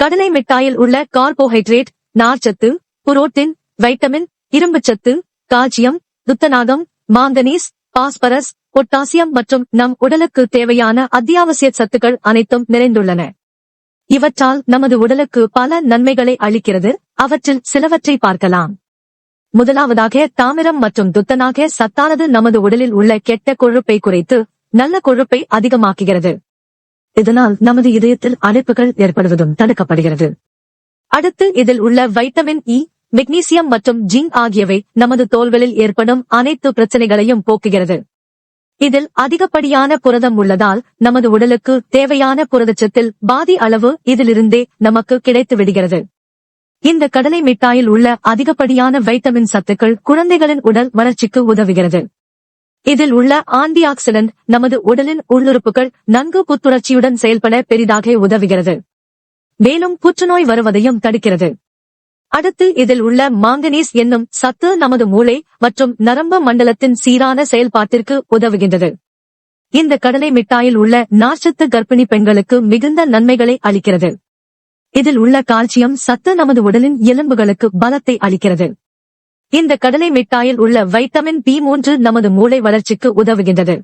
கடலை மிட்டாயில் உள்ள கார்போஹைட்ரேட் நார்ச்சத்து புரோட்டின் வைட்டமின் இரும்புச்சத்து கால்சியம் துத்தநாகம் மாங்கனீஸ் பாஸ்பரஸ் பொட்டாசியம் மற்றும் நம் உடலுக்கு தேவையான அத்தியாவசிய சத்துக்கள் அனைத்தும் நிறைந்துள்ளன. இவற்றால் நமது உடலுக்கு பல நன்மைகளை அளிக்கிறது. அவற்றில் சிலவற்றை பார்க்கலாம். முதலாவதாக தாமிரம் மற்றும் துத்தனாக சத்தானது நமது உடலில் உள்ள கெட்ட கொழுப்பை குறைத்து நல்ல கொழுப்பை அதிகமாக்குகிறது. இதனால் நமது இதயத்தில் அடைப்புகள் ஏற்படுவதும் தடுக்கப்படுகிறது. அடுத்து இதில் உள்ள வைட்டமின் இ மெக்னீசியம் மற்றும் ஜிங்க் ஆகியவை நமது தோள்களில் ஏற்படும் அனைத்து பிரச்சனைகளையும் போக்குகிறது. இதில் அதிகப்படியான புரதம் உள்ளதால் நமது உடலுக்கு தேவையான புரதச்சத்தில் பாதி அளவு இதிலிருந்தே நமக்கு கிடைத்து விடுகிறது. இந்த கடலை மிட்டாயில் உள்ள அதிகப்படியான வைட்டமின் சத்துக்கள் குழந்தைகளின் உடல் வளர்ச்சிக்கு உதவுகிறது. இதில் உள்ள ஆன்டி ஆக்சிடென்ட் நமது உடலின் உள்ளுறுப்புகள் நன்கு புத்துணர்ச்சியுடன் செயல்பட பெரிதாக உதவுகிறது. மேலும் புற்றுநோய் வருவதையும் தடுக்கிறது. அடுத்து இதில் உள்ள மாங்கனீஸ் என்னும் சத்து நமது மூளை மற்றும் நரம்பு மண்டலத்தின் சீரான செயல்பாட்டிற்கு உதவுகின்றது. இந்த கடலை மிட்டாயில் உள்ள நார்ச்சத்து கர்ப்பிணி பெண்களுக்கு மிகுந்த நன்மைகளை அளிக்கிறது. இதில் உள்ள கால்சியம் சத்து நமது உடலின் எலும்புகளுக்கு பலத்தை அளிக்கிறது. இந்த கடலை மிட்டாயில் உள்ள வைட்டமின் பி மூன்று நமது மூளை வளர்ச்சிக்கு உதவுகின்றது.